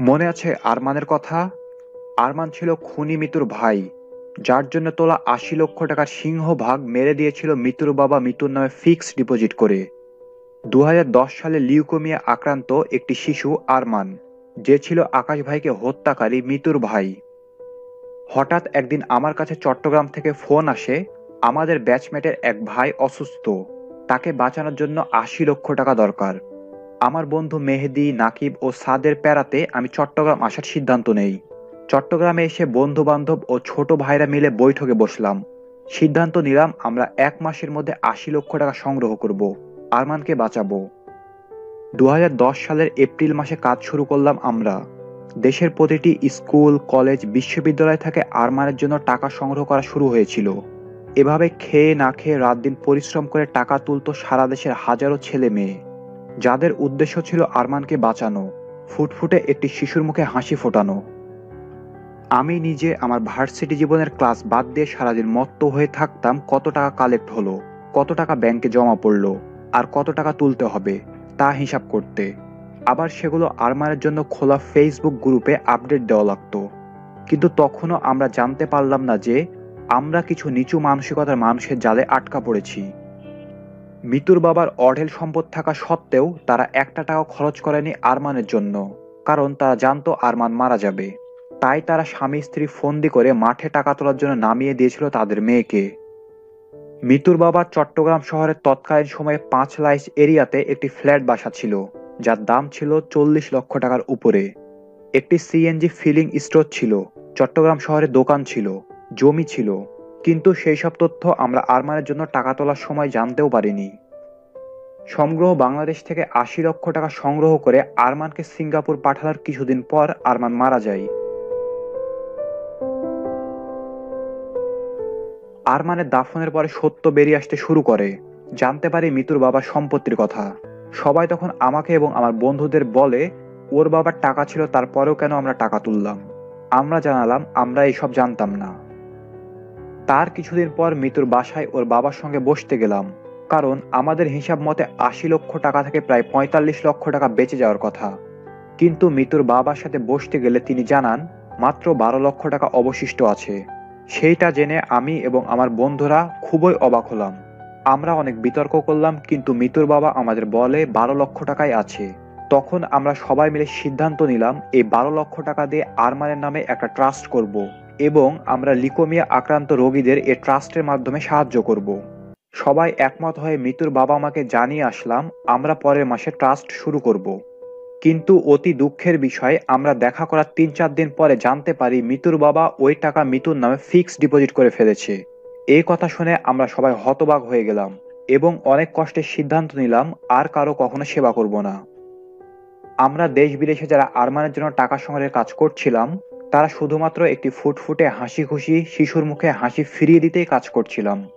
মনে আছে আরমানের কথা? আরমান ছিল খুনি মিতুর ভাই, যার জন্য তোলা আশি লক্ষ টাকার সিংহভাগ মেরে দিয়েছিল মিতুর বাবা মিতুর নামে ফিক্সড ডিপোজিট করে। দু হাজার দশ সালে লিউকোমিয়া আক্রান্ত একটি শিশু আরমান, যে ছিল আকাশ ভাইকে হত্যাকারী মিতুর ভাই। হঠাৎ একদিন আমার কাছে চট্টগ্রাম থেকে ফোন আসে, আমাদের ব্যাচমেটের এক ভাই অসুস্থ, তাকে বাঁচানোর জন্য আশি লক্ষ টাকা দরকার। আমার বন্ধু মেহেদি, নাকিব ও সাদের প্যারাতে আমি চট্টগ্রাম আসার সিদ্ধান্ত নেই। চট্টগ্রামে এসে বন্ধু বান্ধব ও ছোট ভাইরা মিলে বৈঠকে বসলাম। সিদ্ধান্ত নিলাম আমরা এক মাসের মধ্যে আশি লক্ষ টাকা সংগ্রহ করব, আরমানকে বাঁচাবো। দু হাজার দশ সালের এপ্রিল মাসে কাজ শুরু করলাম আমরা। দেশের প্রতিটি স্কুল, কলেজ, বিশ্ববিদ্যালয় থেকে আরমানের জন্য টাকা সংগ্রহ করা শুরু হয়েছিল। এভাবে খেয়ে না খেয়ে রাত দিন পরিশ্রম করে টাকা তুলতো সারা দেশের হাজারো ছেলে মেয়ে। যাদের উদ্দেশ্য ছিল আরমানকে বাঁচানো, ফুটফুটে একটি শিশুর মুখে হাসি ফোটানো। আমি নিজে আমার ভার্সিটি জীবনের ক্লাস বাদ দিয়ে সারাদিন মত্ত হয়ে থাকতাম কত টাকা কালেক্ট হলো, কত টাকা ব্যাংকে জমা পড়ল আর কত টাকা তুলতে হবে, তা হিসাব করতে। আবার সেগুলো আরমানের জন্য খোলা ফেসবুক গ্রুপে আপডেট দেওয়া লাগতো। কিন্তু তখনও আমরা জানতে পারলাম না যে আমরা কিছু নিচু মানসিকতার মানুষের জালে আটকা পড়েছি। মিতুর বাবার অঢেল সম্পদ থাকা সত্ত্বেও তারা একটা টাকা খরচ করেনি আরমানের জন্য, কারণ তারা জানতো আরমান মারা যাবে। তাই তারা স্বামী স্ত্রী ফন্দি করে মাঠে টাকা তোলার জন্য নামিয়ে দিয়েছিল তাদের মেয়েকে। মিতুর বাবার চট্টগ্রাম শহরের তৎকালীন সময়ে পাঁচ লাইস এরিয়াতে একটি ফ্ল্যাট বাসা ছিল, যার দাম ছিল চল্লিশ লক্ষ টাকার উপরে। একটি সিএনজি ফিলিং স্টোর ছিল, চট্টগ্রাম শহরে দোকান ছিল, জমি ছিল। কিন্তু সেই সব তথ্য আমরা আরমানের জন্য টাকা তোলার সময় জানতেও পারিনি। সংগ্রহ বাংলাদেশ থেকে আশি লক্ষ টাকা সংগ্রহ করে আরমানকে সিঙ্গাপুর পাঠানোর কিছুদিন পর আরমান মারা যায়। আরমানের দাফনের পরে সত্য বেরিয়ে আসতে শুরু করে। জানতে পারি মিতুর বাবার সম্পত্তির কথা। সবাই তখন আমাকে এবং আমার বন্ধুদের বলে, ওর বাবার টাকা ছিল, তারপরেও কেন আমরা টাকা তুললাম? আমরা জানালাম, আমরা এইসব জানতাম না। তার কিছুদিন পর মিতুর বাসায় ওর বাবার সঙ্গে বসতে গেলাম। কারণ আমাদের হিসাব মতে আশি লক্ষ টাকা থেকে প্রায় পঁয়তাল্লিশ লক্ষ টাকা বেঁচে যাওয়ার কথা। কিন্তু মিতুর বাবার সাথে বসতে গেলে তিনি জানান, মাত্র বারো লক্ষ টাকা অবশিষ্ট আছে। সেইটা জেনে আমি এবং আমার বন্ধুরা খুবই অবাক হলাম। আমরা অনেক বিতর্ক করলাম, কিন্তু মিতুর বাবা আমাদের বলে বারো লক্ষ টাকাই আছে। তখন আমরা সবাই মিলে সিদ্ধান্ত নিলাম, এই বারো লক্ষ টাকা দিয়ে আরমানের নামে একটা ট্রাস্ট করব। এবং আমরা লিকোমিয়া আক্রান্ত রোগীদের এ ট্রাস্টের মাধ্যমে সাহায্য করব। সবাই একমত হয়ে মিতুর বাবা মাকে জানিয়ে আসলাম, আমরা পরের মাসে ট্রাস্ট শুরু করব। কিন্তু অতি দুঃখের বিষয়, আমরা দেখা করার তিন চার দিন পরে জানতে পারি মিতুর বাবা ওই টাকা মিতুর নামে ফিক্সড ডিপোজিট করে ফেলেছে। এই কথা শুনে আমরা সবাই হতবাক হয়ে গেলাম এবং অনেক কষ্টের সিদ্ধান্ত নিলাম, আর কারও কখনো সেবা করব না। আমরা দেশ বিদেশে যারা আরমানের জন্য টাকা সংগ্রহের কাজ করছিলাম তারা শুধুমাত্র একটি ফুটফুটে হাসি খুশি শিশুর মুখে হাসি ফিরিয়ে দিতেই কাজ করছিলাম।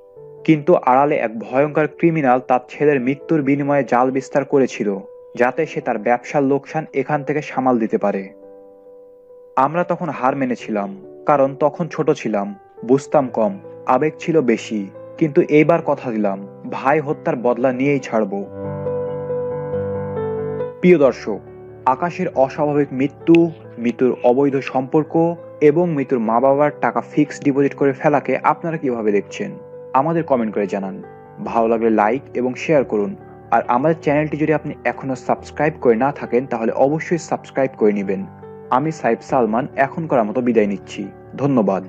কিন্তু আড়ালে এক ভয়ঙ্কর ক্রিমিনাল তার ছেলের মৃত্যুর বিনিময়ে জাল বিস্তার করেছিল, যাতে সে তার ব্যবসার লোকসান এখান থেকে সামাল দিতে পারে। আমরা তখন হার মেনেছিলাম, কারণ তখন ছোট ছিলাম, বুঝতাম কম, আবেগ ছিল বেশি, কিন্তু এইবার কথা দিলাম, ভাই হত্যার বদলা নিয়েই ছাড়ব। প্রিয় দর্শক আকাশের অস্বাভাবিক মৃত্যু, মৃত্যুর অবৈধ সম্পর্ক এবং মৃত্যুর মা বাবার টাকা ফিক্সড ডিপোজিট করে ফেলাকে আপনারা কীভাবে দেখছেন? আমাদের কমেন্ট করে জানান। ভালো লাগলে লাইক এবং শেয়ার করুন। আর আমাদের চ্যানেলটি যদি আপনি এখনও সাবস্ক্রাইব করে না থাকেন, তাহলে অবশ্যই সাবস্ক্রাইব করে নেবেন। আমি সাইফ সালমান এখন করার মতো বিদায় নিচ্ছি। ধন্যবাদ।